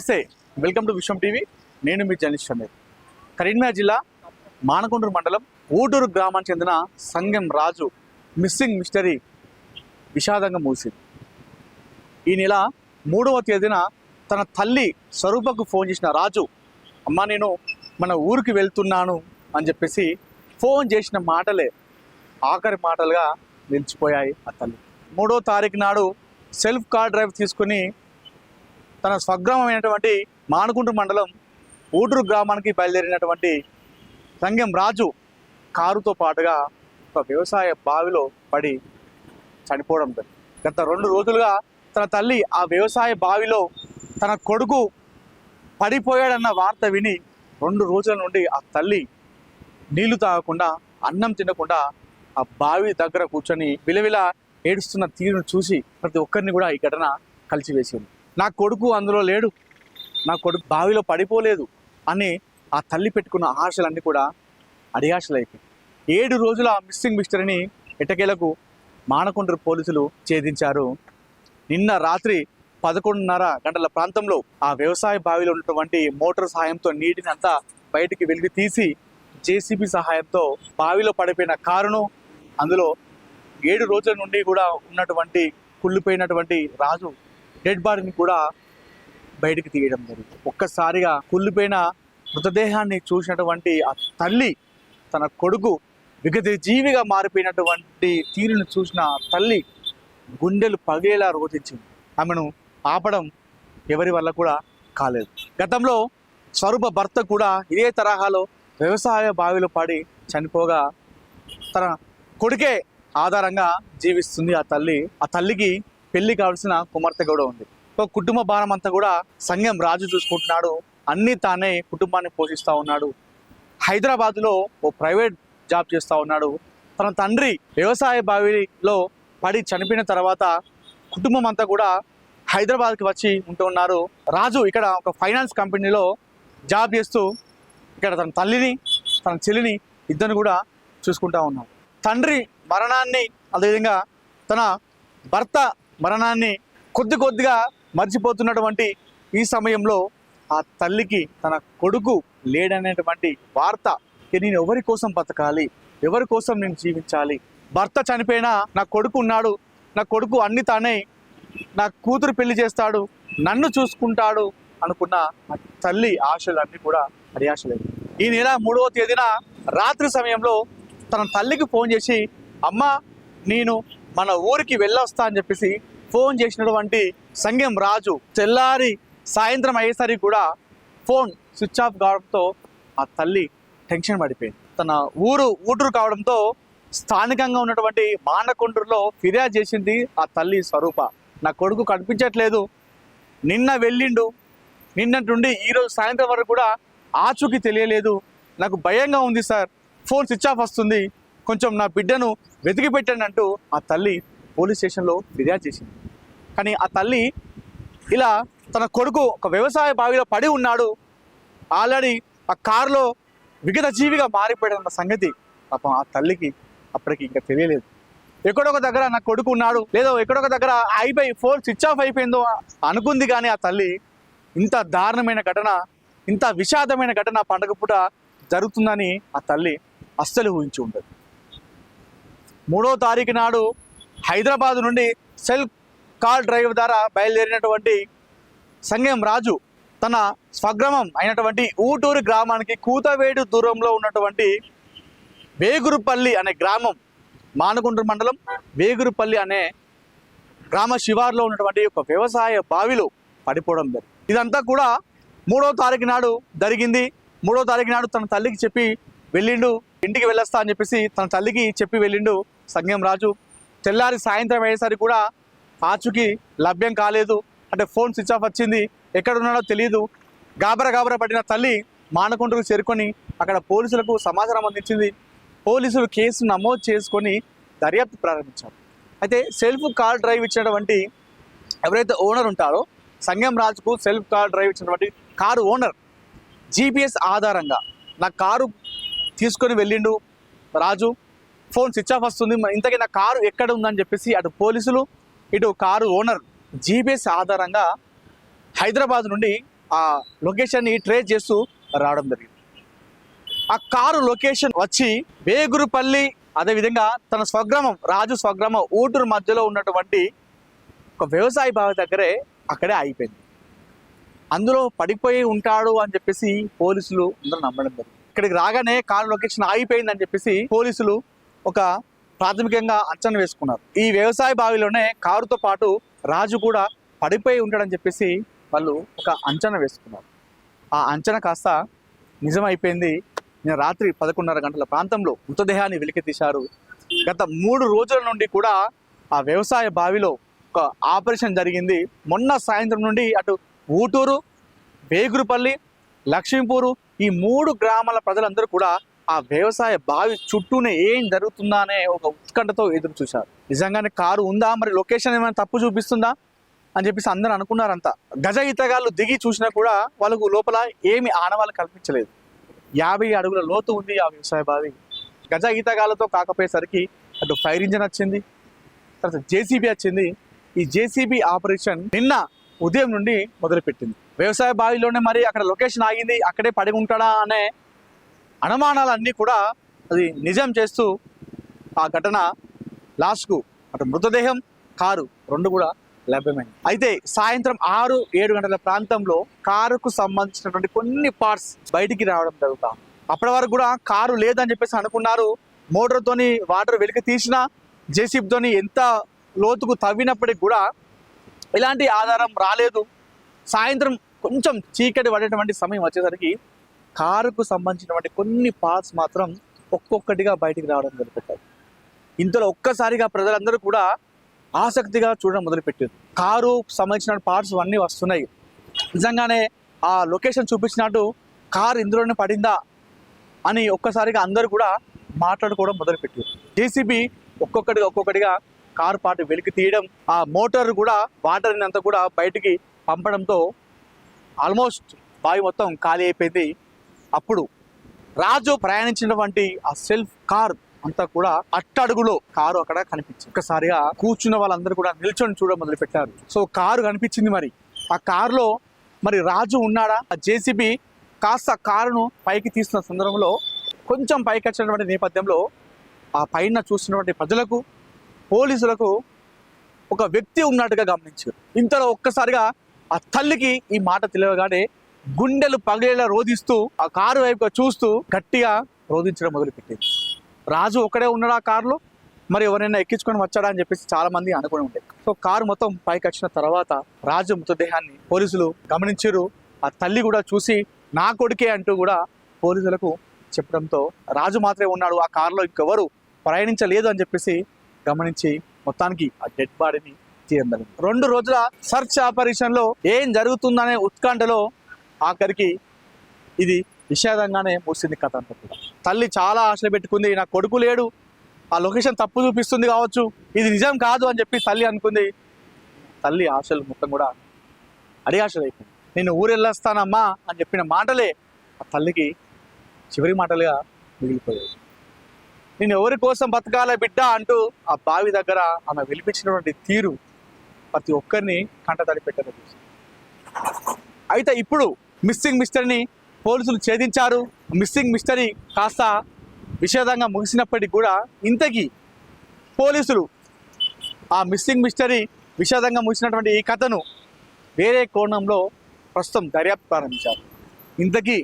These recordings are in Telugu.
నమస్తే. Welcome to Vishwam TV. నేను మీ జర్నలిస్ట్ అమీర్ కరీంనగర్ జిల్లా మానకొండూరు మండలం ఊటూరు గ్రామానికి చెందిన సంగం రాజు మిస్సింగ్ మిస్టరీ విషాదంగా మూసింది. ఈ నెల మూడవ తేదీన తన తల్లి స్వరూపకు ఫోన్ చేసిన రాజు అమ్మ నేను మన ఊరికి వెళ్తున్నాను అని చెప్పేసి ఫోన్ చేసిన మాటలే ఆఖరి మాటలుగా నిలిచిపోయాయి ఆ తల్లి. మూడో తారీఖు నాడు సెల్ఫ్ కార్ డ్రైవ్ తీసుకుని తన స్వగ్రామమైనటువంటి మానుకుంటు మండలం ఊటూరు గ్రామానికి బయలుదేరినటువంటి సంగం రాజు కారుతో పాటుగా ఒక వ్యవసాయ బావిలో పడి చనిపోవడం గత రెండు రోజులుగా తన తల్లి ఆ వ్యవసాయ బావిలో తన కొడుకు పడిపోయాడన్న వార్త విని రెండు రోజుల నుండి ఆ తల్లి నీళ్ళు తాగకుండా అన్నం తినకుండా ఆ బావి దగ్గర కూర్చొని విలవిల ఏడుస్తున్న తీరును చూసి ప్రతి ఒక్కరిని కూడా ఈ ఘటన కలిసివేసింది. నా కొడుకు అందులో లేడు. నా కొడుకు బావిలో పడిపోలేదు అని ఆ తల్లి పెట్టుకున్న ఆశలన్నీ కూడా అడియాశలు అయిపోయి ఏడు రోజుల ఆ మిస్సింగ్ మిస్టరీని ఎటకేలకు మానకొండ్రు పోలీసులు ఛేదించారు. నిన్న రాత్రి పదకొండున్నర గంటల ప్రాంతంలో ఆ వ్యవసాయ బావిలో ఉన్నటువంటి మోటార్ సహాయంతో నీటిని అంతా బయటికి వెలికి తీసి జేసీబీ సహాయంతో బావిలో పడిపోయిన కారును అందులో ఏడు రోజుల నుండి కూడా ఉన్నటువంటి కుళ్ళిపోయినటువంటి రాజు డెడ్ బాడీని కూడా బయటకు తీయడం జరిగింది ఒక్కసారిగా కుళ్ళిపోయిన మృతదేహాన్ని చూసినటువంటి ఆ తల్లి తన కొడుకు విగత జీవిగా మారిపోయినటువంటి తీరును చూసిన ఆ తల్లి గుండెలు పగేలా రోధించింది. ఆమెను ఆపడం ఎవరి వల్ల కూడా కాలేదు. గతంలో స్వరూప భర్త కూడా ఇదే తరహాలో వ్యవసాయ బావిలో పడి చనిపోగా తన కొడుకే ఆధారంగా జీవిస్తుంది ఆ తల్లి. ఆ తల్లికి పెళ్ళి కావాల్సిన కుమార్తె కూడా ఉంది. ఒక కుటుంబ భారం అంతా కూడా సంఘం రాజు చూసుకుంటున్నాడు. అన్నీ తానే కుటుంబాన్ని పోషిస్తూ ఉన్నాడు. హైదరాబాద్లో ఓ ప్రైవేట్ జాబ్ చేస్తూ ఉన్నాడు. తన తండ్రి వ్యవసాయ బావిలో పడి చనిపోయిన తర్వాత కుటుంబం అంతా కూడా హైదరాబాద్కి వచ్చి ఉంటూ ఉన్నారు. రాజు ఇక్కడ ఒక ఫైనాన్స్ కంపెనీలో జాబ్ చేస్తూ ఇక్కడ తన తల్లిని తన చెల్లిని ఇద్దరిని కూడా చూసుకుంటా ఉన్నాడు. తండ్రి మరణాన్ని అదేవిధంగా తన భర్త మరణాన్ని కొద్ది కొద్దిగా మర్చిపోతున్నటువంటి ఈ సమయంలో ఆ తల్లికి తన కొడుకు లేడనేటువంటి వార్త నేను ఎవరి కోసం బతకాలి? ఎవరి కోసం నేను జీవించాలి? భర్త చనిపోయినా నా కొడుకు ఉన్నాడు నా కొడుకు అన్ని తానే నా కూతురు పెళ్ళి చేస్తాడు నన్ను చూసుకుంటాడు అనుకున్న ఆ తల్లి ఆశలు కూడా అడియాశలేదు ఈ నెల మూడవ తేదీన రాత్రి సమయంలో తన తల్లికి ఫోన్ చేసి అమ్మ నేను మన ఊరికి వెళ్ళొస్తా అని చెప్పేసి ఫోన్ చేసినటువంటి సంగం రాజు తెల్లారి సాయంత్రం అయ్యేసరికి కూడా ఫోన్ స్విచ్ ఆఫ్ కావడంతో ఆ తల్లి టెన్షన్ పడిపోయింది. తన ఊరు ఊటూరు కావడంతో స్థానికంగా ఉన్నటువంటి మానకొండూరులో ఫిర్యాదు చేసింది ఆ తల్లి స్వరూప. నా కొడుకు కనిపించట్లేదు. నిన్న వెళ్ళిండు. నిన్నటి ఈరోజు సాయంత్రం వరకు కూడా ఆచూకీ తెలియలేదు. నాకు భయంగా ఉంది సార్. ఫోన్ స్విచ్ ఆఫ్ వస్తుంది. కొంచెం నా బిడ్డను వెతికి పెట్టండి అంటూ ఆ తల్లి పోలీస్ స్టేషన్లో ఫిర్యాదు చేసింది. కానీ ఆ తల్లి ఇలా తన కొడుకు ఒక వ్యవసాయ బావిలో పడి ఉన్నాడు. ఆల్రెడీ ఆ కారులో విగత జీవిగా మారిపోయాడన్న సంగతి పాపం ఆ తల్లికి అప్పటికి ఇంకా తెలియలేదు. ఎక్కడొక దగ్గర నా కొడుకు ఉన్నాడు. లేదో ఎక్కడొక దగ్గర అయిపోయి ఫోన్ స్విచ్ ఆఫ్ అయిపోయిందో అనుకుంది కానీ ఆ తల్లి ఇంత దారుణమైన ఘటన ఇంత విషాదమైన ఘటన పండగ పూట జరుగుతుందని ఆ తల్లి అస్సలు ఊహించి ఉండదు. మూడో తారీఖు నాడు హైదరాబాద్ నుండి సెల్ఫ్ కార్ డ్రైవ్ ద్వారా బయలుదేరినటువంటి సంగం రాజు తన స్వగ్రామం అయినటువంటి ఊటూరు గ్రామానికి కూతవేడు దూరంలో ఉన్నటువంటి వేగురుపల్లి అనే గ్రామం మానగుండ్రు మండలం వేగురుపల్లి అనే గ్రామ శివార్లో ఉన్నటువంటి ఒక వ్యవసాయ బావిలో పడిపోవడం జరిగింది. ఇదంతా కూడా మూడో తారీఖు నాడు జరిగింది. మూడో తారీఖు నాడు తన తల్లికి చెప్పి వెళ్ళిండు. ఇంటికి వెళ్ళొస్తా అని చెప్పేసి తన తల్లికి చెప్పి వెళ్ళిండు సంగం రాజు. తెల్లారి సాయంత్రం అయ్యేసరికి కూడా ఆచుకి లభ్యం కాలేదు. అంటే ఫోన్ స్విచ్ ఆఫ్ వచ్చింది. ఎక్కడ ఉన్నాడో తెలియదు గాబరా గాబరా పడిన తల్లి మానకొండకు చేరుకొని అక్కడ పోలీసులకు సమాచారం అందించింది. పోలీసులు కేసు నమోదు చేసుకొని దర్యాప్తు ప్రారంభించారు. అయితే సెల్ఫ్ కార్ డ్రైవ్ ఇచ్చినటువంటి ఎవరైతే ఓనర్ ఉంటారో సంగం రాజుకు సెల్ఫ్ కార్ డ్రైవ్ ఇచ్చినటువంటి కారు ఓనర్ జీపీఎస్ ఆధారంగా నా కారు తీసుకొని వెళ్ళిండు రాజు. ఫోన్ స్విచ్ ఆఫ్ వస్తుంది. మరి ఇంతకీ నా కారు ఎక్కడ ఉందని చెప్పేసి అటు పోలీసులు ఇటు కారు ఓనర్ జీబీఎస్ ఆధారంగా హైదరాబాద్ నుండి ఆ లొకేషన్ని ట్రేస్ చేస్తూ రావడం జరిగింది. ఆ కారు లొకేషన్ వచ్చి వేగురుపల్లి అదేవిధంగా తన స్వగ్రామం రాజు స్వగ్రామం ఊటూరు మధ్యలో ఉన్నటువంటి ఒక వ్యవసాయ బావి దగ్గరే అక్కడే అయిపోయింది అందులో పడిపోయి ఉంటాడు అని చెప్పేసి పోలీసులు అందరూ నమ్మడం జరిగింది. ఇక్కడికి రాగానే కారు లొకేషన్ ఆగిపోయింది అని చెప్పేసి పోలీసులు ఒక ప్రాథమికంగా అంచనా వేసుకున్నారు. ఈ వ్యవసాయ బావిలోనే కారుతో పాటు రాజు కూడా పడిపోయి ఉంటాడని చెప్పేసి వాళ్ళు ఒక అంచనా వేసుకున్నారు. ఆ అంచనా కాస్త నిజమైపోయింది. నిన్న రాత్రి పదకొండున్నర గంటల ప్రాంతంలో మృతదేహాన్ని వెలికి తీశారు గత మూడు రోజుల నుండి కూడా ఆ వ్యవసాయ బావిలో ఒక ఆపరేషన్ జరిగింది. మొన్న సాయంత్రం నుండి అటు ఊటూరు వేగురుపల్లి లక్ష్మీపూరు ఈ మూడు గ్రామాల ప్రజలందరూ కూడా ఆ వ్యవసాయ బావి చుట్టూనే ఏం జరుగుతుందా అనే ఒక ఉత్కంఠతో ఎదురు చూశారు. నిజంగానే కారు ఉందా? మరి లొకేషన్ ఏమైనా తప్పు చూపిస్తుందా? అని చెప్పేసి అందరూ అనుకున్నారంతా. గజ ఈతగాళ్ళు దిగి చూసినా కూడా వాళ్ళకు లోపల ఏమి ఆనవాళ్ళు కల్పించలేదు యాభై అడుగుల లోతు ఉంది ఆ వ్యవసాయ బావి. గజ ఈతగాళ్ళతో కాకపోయేసరికి అటు ఫైర్ ఇంజన్ వచ్చింది తర్వాత జేసీబీ వచ్చింది. ఈ జేసీబీ ఆపరేషన్ నిన్న ఉదయం నుండి మొదలుపెట్టింది. వ్యవసాయ బావిలోనే మరి అక్కడ లొకేషన్ ఆగింది అక్కడే పడి ఉంటాడా అనే అనుమానాలన్నీ కూడా అది నిజం చేస్తూ ఆ ఘటన లాస్ట్కు అటు మృతదేహం కారు రెండు కూడా లభ్యమైంది. అయితే సాయంత్రం ఆరు ఏడు గంటల ప్రాంతంలో కారుకు సంబంధించినటువంటి కొన్ని పార్ట్స్ బయటికి రావడం జరుగుతాం. అప్పటి వరకు కూడా కారు లేదని చెప్పేసి అనుకున్నారు. మోటార్తోని వాటర్ వెలికి తీసిన జేసీబీతోని ఎంత లోతుకు తవ్వినప్పటికి కూడా ఎలాంటి ఆధారం రాలేదు. సాయంత్రం కొంచెం చీకటి పడేటువంటి సమయం వచ్చేసరికి కారుకు సంబంధించినటువంటి కొన్ని పార్ట్స్ మాత్రం ఒక్కొక్కటిగా బయటికి రావడం జరుగుతుంది. ఇంతలో ఒక్కసారిగా ప్రజలందరూ కూడా ఆసక్తిగా చూడడం మొదలుపెట్టారు. కారు సంబంధించిన పార్ట్స్ అన్నీ వస్తున్నాయి. నిజంగానే ఆ లొకేషన్ చూపించినట్టు కారు ఇందులోనే పడిందా అని ఒక్కసారిగా అందరూ కూడా మాట్లాడుకోవడం మొదలుపెట్టారు. జేసీబీ ఒక్కొక్కటిగా ఒక్కొక్కటిగా కారు పాటు వెలికి తీయడం ఆ మోటార్ కూడా వాటర్ అంతా కూడా బయటికి పంపడంతో ఆల్మోస్ట్ బావి మొత్తం ఖాళీ అయిపోయింది. అప్పుడు రాజు ప్రయాణించినటువంటి ఆ సెల్ఫ్ కార్ అంతా కూడా అట్టడుగులో కారు అక్కడ కనిపించింది. ఒక్కసారిగా కూర్చున్న వాళ్ళందరూ కూడా నిల్చొని చూడ మొదలు పెట్టారు సో కారు కనిపించింది మరి. ఆ కారులో మరి రాజు ఉన్నాడా? ఆ జేసీబీ కాస్త కారును పైకి తీస్తున్న సందర్భంలో కొంచెం పైకి వచ్చినటువంటి నేపథ్యంలో ఆ పైన చూస్తున్నటువంటి ప్రజలకు పోలీసులకు ఒక వ్యక్తి ఉన్నట్టుగా గమనించారు. ఇంతలో ఒక్కసారిగా ఆ తల్లికి ఈ మాట తెలియగానే గుండెలు పగిలేలా రోధిస్తూ ఆ కారు వైపుగా చూస్తూ గట్టిగా రోధించడం మొదలుపెట్టింది. రాజు ఒకడే ఉన్నాడు ఆ కారులో? మరి ఎవరైనా ఎక్కించుకొని వచ్చాడా అని చెప్పేసి చాలా మంది అనుకుని ఉండే. సో కారు మొత్తం పైకి వచ్చిన తర్వాత రాజు మృతదేహాన్ని పోలీసులు గమనించారు. ఆ తల్లి కూడా చూసి నా కొడుకే అంటూ కూడా పోలీసులకు చెప్పడంతో రాజు మాత్రమే ఉన్నాడు ఆ కారులో ఇంకెవరు ప్రయాణించలేదు అని చెప్పేసి గమనించి మొత్తానికి ఆ డెడ్ బాడీని తీయడం రెండు రోజుల సర్చ్ ఆపరేషన్లో ఏం జరుగుతుందనే ఉత్కంఠలో ఆఖరికి ఇది విషాదంగానే ముగిసింది కథ అంతా కూడా. తల్లి చాలా ఆశలు పెట్టుకుంది నా కొడుకు లేడు ఆ లొకేషన్ తప్పు చూపిస్తుంది కావచ్చు ఇది నిజం కాదు అని చెప్పి తల్లి అనుకుంది. తల్లి ఆశలు మొత్తం కూడా అడిగాశలు అయిపోయింది నేను ఊరెళ్ళొస్తానమ్మా అని చెప్పిన మాటలే ఆ తల్లికి చివరి మాటలుగా మిగిలిపోయాయి. నేను ఎవరి కోసం బతకాల బిడ్డ అంటూ ఆ బావి దగ్గర ఆమె విలిపించినటువంటి తీరు ప్రతి ఒక్కరిని కంటతడి పెట్టడం అయితే ఇప్పుడు మిస్సింగ్ మిస్టరీని పోలీసులు ఛేదించారు. మిస్సింగ్ మిస్టరీ కాస్త విషేదంగా ముగిసినప్పటికీ కూడా ఇంతకీ పోలీసులు ఆ మిస్సింగ్ మిస్టరీ విషాదంగా ముగిసినటువంటి ఈ కథను వేరే కోణంలో ప్రస్తుతం దర్యాప్తు ప్రారంభించారు. ఇంతకీ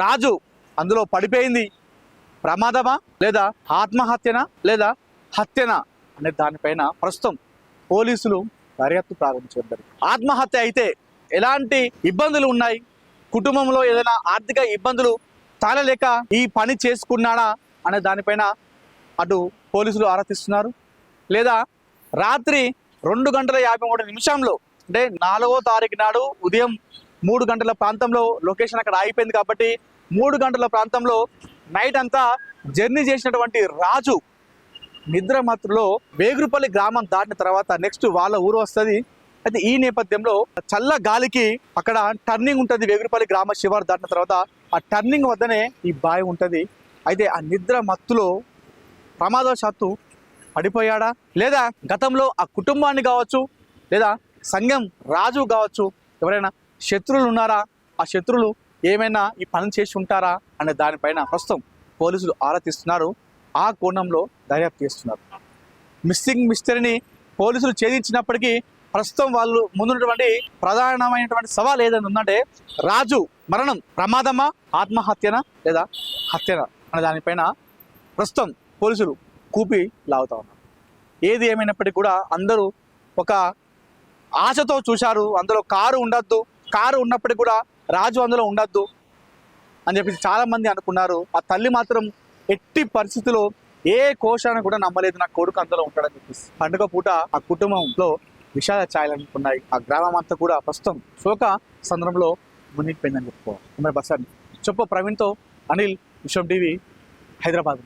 రాజు అందులో పడిపోయింది ప్రమాదమా లేదా ఆత్మహత్యనా లేదా హత్యనా అనే దానిపైన ప్రస్తుతం పోలీసులు దర్యాప్తు ప్రారంభించారు ఆత్మహత్య అయితే ఎలాంటి ఇబ్బందులు ఉన్నాయి? కుటుంబంలో ఏదైనా ఆర్థిక ఇబ్బందులు తాళలేక ఈ పని చేసుకున్నాడా అనే దానిపైన అటు పోలీసులు ఆరాధిస్తున్నారు లేదా రాత్రి రెండు గంటల యాభై మూడు నిమిషంలో అంటే నాలుగో తారీఖు నాడు ఉదయం మూడు గంటల ప్రాంతంలో లొకేషన్ అక్కడ ఆగిపోయింది కాబట్టి మూడు గంటల ప్రాంతంలో నైట్ అంతా జర్నీ చేసినటువంటి రాజు నిద్ర మాత్రలో వేగురుపల్లి గ్రామం దాటిన తర్వాత నెక్స్ట్ వాళ్ళ ఊరు వస్తుంది. అయితే ఈ నేపథ్యంలో చల్ల గాలికి అక్కడ టర్నింగ్ ఉంటుంది వేగురపల్లి గ్రామ శివారు దాటిన తర్వాత ఆ టర్నింగ్ వద్దనే ఈ బావి ఉంటుంది. అయితే ఆ నిద్ర మత్తులో ప్రమాదవశాత్తు పడిపోయాడా? లేదా గతంలో ఆ కుటుంబాన్ని కావచ్చు లేదా సంఘం రాజు కావచ్చు ఎవరైనా శత్రువులు ఉన్నారా? ఆ శత్రువులు ఏమైనా ఈ పని చేసి ఉంటారా? అనే దానిపైన ప్రస్తుతం పోలీసులు ఆరా తీస్తున్నారు. ఆ కోణంలో దర్యాప్తు చేస్తున్నారు. మిస్సింగ్ మిస్టరీని పోలీసులు ఛేదించినప్పటికీ ప్రస్తుతం వాళ్ళు ముందున్నటువంటి ప్రధానమైనటువంటి సవాల్ ఏదైనా ఉందంటే రాజు మరణం ప్రమాదమా? ఆత్మహత్యనా? లేదా హత్యనా? అనే దానిపైన ప్రస్తుతం పోలీసులు కూపి లాగుతా ఉన్నారు. ఏది ఏమైనప్పటికీ కూడా అందరూ ఒక ఆశతో చూశారు అందులో కారు ఉండద్దు కారు ఉన్నప్పటికీ కూడా రాజు అందులో ఉండద్దు అని చెప్పేసి చాలామంది అనుకున్నారు. ఆ తల్లి మాత్రం ఎట్టి పరిస్థితిలో ఏ కోశాన్ని కూడా నమ్మలేదు నా కొడుకు అందులో ఉంటాడని చెప్పేసి. పండుగ పూట ఆ కుటుంబంలో విషాద ఛాయలనుకున్నాయి ఆ గ్రామం అంతా కూడా ప్రస్తుతం శోక సందర్భంలో మునిగిపోయిందని చెప్పుకోవాలి. మరి బస్ చెప్పు ప్రవీణ్తో అనిల్ విశ్వం టీవీ హైదరాబాద్